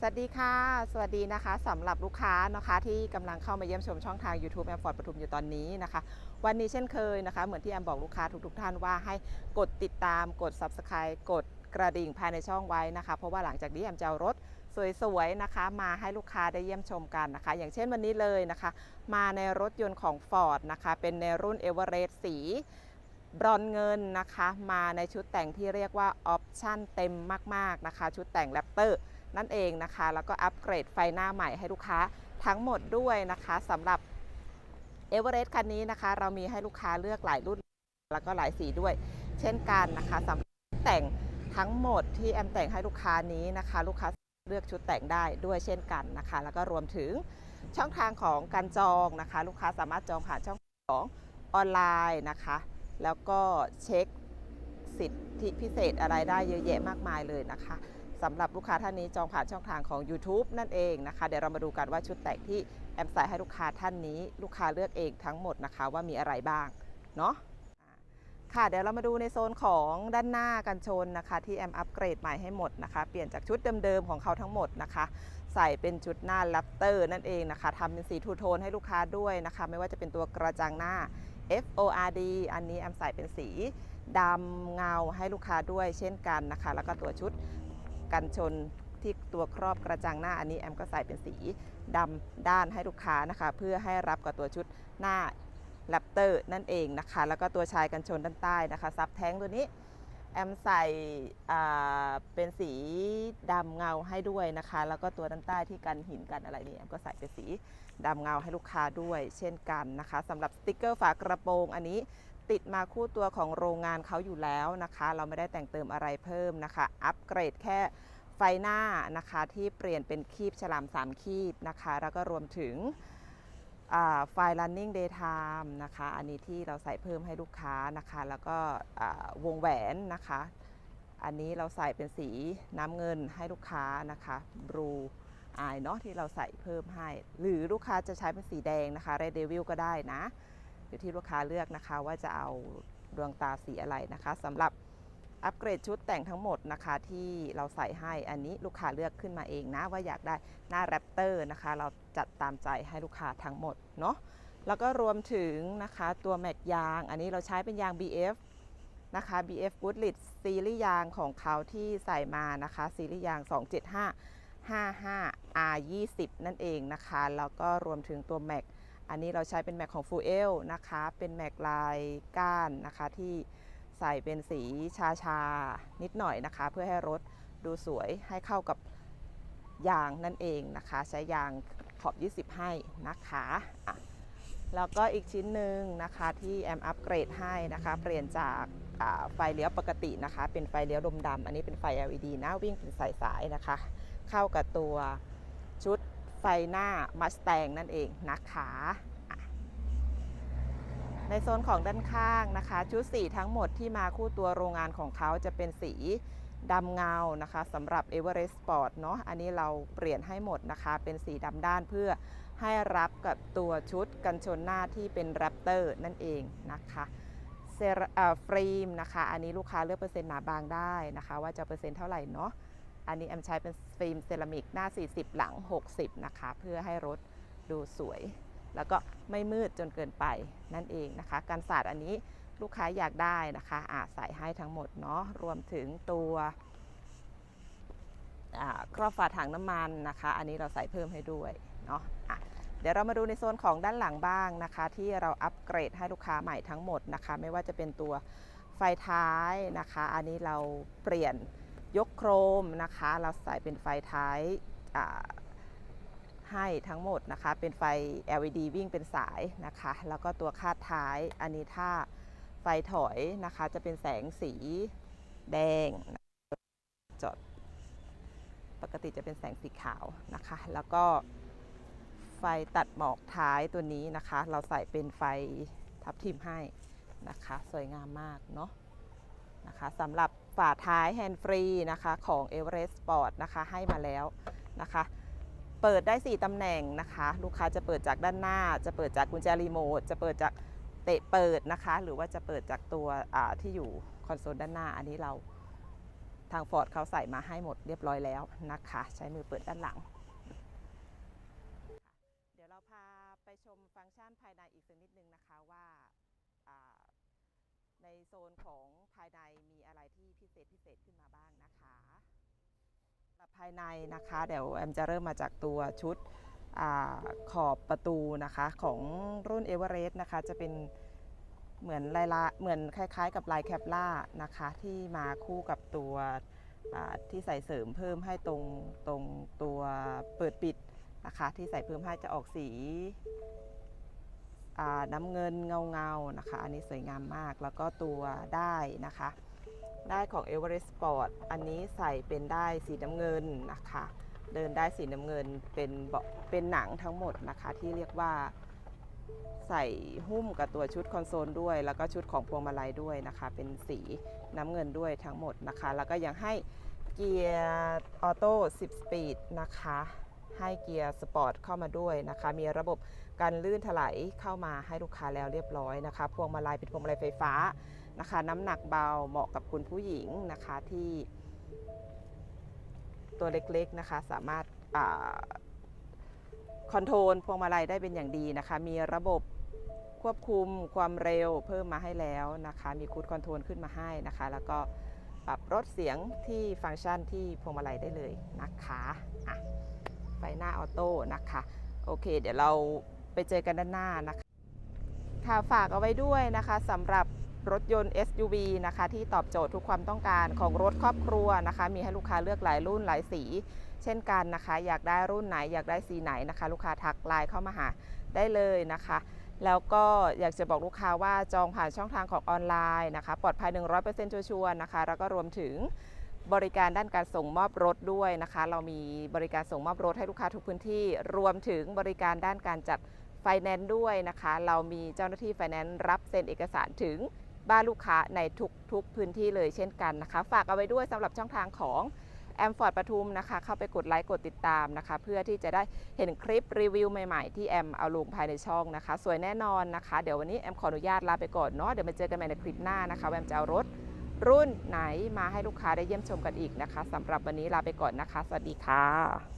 สวัสดีค่ะ สวัสดีนะคะสำหรับลูกค้านะคะที่กำลังเข้ามาเยี่ยมชมช่องทาง YouTube แอมฟอร์ดปทุมอยู่ตอนนี้นะคะ วันนี้เช่นเคยนะคะ เหมือนที่แอมบอกลูกค้าทุกๆท่านว่าให้กดติดตามกด Subscribe กดกระดิ่งภายในช่องไว้นะคะ เพราะว่าหลังจากนี้แอมจะเอารถสวยๆนะคะ มาให้ลูกค้าได้เยี่ยมชมกันนะคะ อย่างเช่นวันนี้เลยนะคะ มาในรถยนต์ของ Ford นะคะ เป็นในรุ่น Everest สี บรอนเงินนะคะมาในชุดแต่งที่เรียกว่าออปชั่นเต็มมากๆนะคะ ชุดแต่งแรปเตอร์นั่นเองนะคะ แล้วก็อัปเกรดไฟหน้าใหม่ให้ลูกค้าทั้งหมดด้วยนะคะสำหรับเอเวอเรสต์คันนี้นะคะ เรามีให้ลูกค้าเลือกหลายรุ่น แล้วก็หลายสีด้วย เช่นกันนะคะสำหรับแต่งทั้งหมดที่แอมแต่งให้ลูกค้านี้นะคะ ลูกค้าเลือกชุดแต่งได้ด้วยเช่นกันนะคะ แล้วก็รวมถึงช่องทางของการจองนะคะ ลูกค้าสามารถจองผ่านช่องของออนไลน์นะคะ แล้วก็เช็คสิทธิพิเศษอะไรได้เยอะแยะมากมายเลยนะคะสำหรับลูกค้าท่านนี้จองผ่านช่องทางของ YouTube นั่นเองนะคะ เดี๋ยวเรามาดูกันว่าชุดแต่งที่แอมใส่ให้ลูกค้าท่านนี้ ลูกค้าเลือกเองทั้งหมดนะคะว่ามีอะไรบ้างเนาะค่ะเดี๋ยวเรามาดูในโซนของด้านหน้ากันชนนะคะ ที่แอมอัปเกรดใหม่ให้หมดนะคะ เปลี่ยนจากชุดเดิมๆของเขาทั้งหมดนะคะ ใส่เป็นชุดหน้าแรปเตอร์นั่นเองนะคะทำเป็นสีทูโทนให้ลูกค้าด้วยนะคะ ไม่ว่าจะเป็นตัวกระจังหน้า FORD อันนี้แอมใส่เป็นสีดำเงาให้ลูกค้าด้วยเช่นกันนะคะ แล้วก็ตัวชุดกันชนที่ตัวครอบกระจังหน้าอันนี้แอมก็ใส่เป็นสีดำด้านให้ลูกค้านะคะ เพื่อให้รับกับตัวชุดหน้าแรปเตอร์นั่นเองนะคะ แล้วก็ตัวชายกันชนด้านใต้นะคะซับแท้งตัวนี้ แอมใส่เป็นสีดำเงาให้ด้วยนะคะ แล้วก็ตัวด้านใต้ที่กันหินกันอะไรนี่แอมก็ใส่เป็นสีดำเงาให้ลูกค้าด้วย เช่นกันนะคะสำหรับสติกเกอร์ฝากระโปรงอันนี้ติดมาคู่ตัวของโรงงานเขาอยู่แล้วนะคะ เราไม่ได้แต่งเติมอะไรเพิ่มนะคะ อัปเกรดแค่ไฟหน้านะคะที่เปลี่ยนเป็นคีบฉลาม3คีบนะคะ แล้วก็รวมถึง ไฟล์ running daytime นะคะ อันนี้ที่เราใส่เพิ่มให้ลูกค้านะคะ แล้วก็วงแหวนนะคะ อันนี้เราใส่เป็นสีน้ำเงินให้ลูกค้านะคะบลูอายเนาะที่เราใส่เพิ่มให้ หรือลูกค้าจะใช้เป็นสีแดงนะคะเรดเดวิลก็ได้นะ อยู่ที่ลูกค้าเลือกนะคะว่าจะเอาดวงตาสีอะไรนะคะสำหรับ อัปเกรดชุดแต่งทั้งหมดนะคะที่เราใส่ให้อันนี้ลูกค้าเลือกขึ้นมาเองนะว่าอยากได้หน้าแรปเตอร์นะคะ เราจัดตามใจให้ลูกค้าทั้งหมดเนาะแล้วก็รวมถึงนะคะตัวแม็กยาง อันนี้เราใช้เป็นยาง BF นะคะ BF Goodrich ซีรีส์ยางของเขาที่ใส่มานะคะซีรีส์ยาง 275 55 R 20 นั่นเองนะคะ แล้วก็รวมถึงตัวแม็กอันนี้เราใช้เป็นแม็กของ Full L นะคะ เป็นแม็กลายก้านนะคะที่ ใส่เป็นสีชาชานิดหน่อยนะคะ เพื่อให้รถดูสวยให้เข้ากับยางนั่นเองนะคะ ใช้ยางขอบ 20 ให้นะคะะแล้วก็อีกชิ้นหนึ่งนะคะที่แอมอัปเกรดให้นะคะ เปลี่ยนจากไฟเลี้ยวปกตินะคะ เป็นไฟเลี้ยวดมดำอันนี้เป็นไฟ LED นะวิ่งเป็นสายสายๆนะคะ เข้ากับตัวชุดไฟหน้า Mustang นั่นเองนะคะ ในโซนของด้านข้างนะคะ ชุดสีทั้งหมดที่มาคู่ตัวโรงงานของเขาจะเป็นสีดำเงานะคะสำหรับ Everest Sport เนาะอันนี้เราเปลี่ยนให้หมดนะคะ เป็นสีดำด้านเพื่อให้รับกับตัวชุดกันชนหน้าที่เป็น Raptor นั่นเองนะคะเซฟรีมนะคะ อันนี้ลูกค้าเลือกเปอร์เซ็นต์หนาบางได้นะคะ ว่าจะเปอร์เซ็นต์เท่าไหร่เนาะอันนี้แอมใช้เป็นฟิล์มเซรามิกหน้า 40 หลัง 60 นะคะ เพื่อให้รถดูสวย แล้วก็ไม่มืดจนเกินไปนั่นเองนะคะการสาดอันนี้ลูกค้าอยากได้นะคะอาใส่ให้ทั้งหมดเนาะรวมถึงตัวครอบฝาถังน้ำมันนะคะ อันนี้เราใส่เพิ่มให้ด้วยเนาะะเดี๋ยวเรามาดูในโซนของด้านหลังบ้างนะคะ ที่เราอัปเกรดให้ลูกค้าใหม่ทั้งหมดนะคะ ไม่ว่าจะเป็นตัวไฟท้ายนะคะ อันนี้เราเปลี่ยนยกโครมนะคะ เราใส่เป็นไฟท้าย ให้ทั้งหมดนะคะ เป็นไฟ LED วิ่งเป็นสายนะคะ แล้วก็ตัวคาดท้าย อันนี้ถ้าไฟถอยนะคะ จะเป็นแสงสีแดงจอดปกติจะเป็นแสงสีขาวนะคะ แล้วก็ไฟตัดหมอกท้ายตัวนี้นะคะ เราใส่เป็นไฟทับทิมให้นะคะ สวยงามมากเนาะนะคะสำหรับฝาท้ายแฮนด์ฟรีนะคะของ Everest Sport นะคะให้มาแล้วนะคะ เปิดได้ 4 ตำแหน่งนะคะ ลูกค้าจะเปิดจากด้านหน้า จะเปิดจากกุญแจรีโมทจะเปิดจากเตะเปิดนะคะ หรือว่าจะเปิดจากตัวที่อยู่คอนโซลด้านหน้า อันนี้เราทางฟอร์ดเขาใส่มาให้หมดเรียบร้อยแล้วนะคะ ใช้มือเปิดด้านหลัง เดี๋ยวเราพาไปชมฟังก์ชันภายในอีกสักนิดนึงนะคะว่าในโซนของภายในมีอะไรที่พิเศษพิเศษขึ้นมาบ้างนะคะ สำหรับภายในนะคะเดี๋ยวแอมจะเริ่มมาจากตัวชุดอขอบประตูนะคะของรุ่นเอเวอเรสต์นะคะจะเป็นเหมือนลายละเหมือนคล้ายๆ กับลายแคปล่านะคะที่มาคู่กับตัวที่ใส่เสริมเพิ่มให้ตรงตรงตัวเปิดปิดนะคะที่ใส่เพิ่มให้จะออกสีน้ำเงินเงาเงาๆนะคะ อันนี้สวยงามมากแล้วก็ตัวได้นะคะ ได้ของ Everest Sport อันนี้ใส่เป็นได้สีน้ำเงินนะคะ เดินได้สีน้ำเงินเป็นเบาะเป็นหนังทั้งหมดนะคะ ที่เรียกว่าใส่หุ้มกับตัวชุดคอนโซลด้วย แล้วก็ชุดของพวงมาลัยด้วยนะคะ เป็นสีน้ำเงินด้วยทั้งหมดนะคะ แล้วก็ยังให้เกียร์ออโต้ 10 สปีดนะคะ ให้เกียร์สปอร์ตเข้ามาด้วยนะคะ มีระบบ การลื่นถลายเข้ามาให้ลูกค้าแล้วเรียบร้อยนะคะ พวงมาลัยเป็นพวงมาลัยไฟฟ้านะคะ น้ำหนักเบาเหมาะกับคุณผู้หญิงนะคะที่ ตัวเล็กๆนะคะสามารถคอนโทรลพวงมาลัยได้เป็นอย่างดีนะคะ มีระบบควบคุมความเร็วเพิ่มมาให้แล้วนะคะ มีคูดคอนโทรลขึ้นมาให้นะคะ แล้วก็ปรับลดเสียงที่ฟังก์ชันที่พวงมาลัยได้เลยนะคะะไฟหน้าออโต้นะคะ โอเค เดี๋ยวเรา ไปเจอกันด้านหน้านะคะค่ะฝากเอาไว้ด้วยนะคะสำหรับรถยนต์ SUV นะคะ ที่ตอบโจทย์ทุกความต้องการของรถครอบครัวนะคะ มีให้ลูกค้าเลือกหลายรุ่นหลายสี เช่นกันนะคะ อยากได้รุ่นไหนอยากได้สีไหนนะคะ ลูกค้าทักไลน์เข้ามาหาได้เลยนะคะ แล้วก็อยากจะบอกลูกค้าว่าจองผ่านช่องทางของออนไลน์นะคะ ปลอดภัย 100%ชัวร์นะคะ แล้วก็รวมถึงบริการด้านการส่งมอบรถด้วยนะคะ เรามีบริการส่งมอบรถให้ลูกค้าทุกพื้นที่ รวมถึงบริการด้านการจัด แนนซ์ด้วยนะคะ เรามีเจ้าหน้าที่ไฟแนนซ์รับเซ็นเอกสารถึงบ้านลูกค้าในทุกๆพื้นที่เลยเช่นกันนะคะ ฝากเอาไว้ด้วยสำหรับช่องทางของแอมฟอร์ดปทุมนะคะ เข้าไปกดไลค์กดติดตามนะคะ เพื่อที่จะได้เห็นคลิปรีวิวใหม่ๆ ที่แอมเอาลงภายในช่องนะคะ สวยแน่นอนนะคะ เดี๋ยววันนี้แอมขออนุญาตลาไปก่อนเนาะเดี๋ยวมาเจอกันใหม่ในคลิปหน้านะคะแอมจะเอารถรุ่นไหนมาให้ลูกค้าได้เยี่ยมชมกันอีกนะคะสำหรับวันนี้ลาไปก่อนนะคะ สวัสดีค่ะ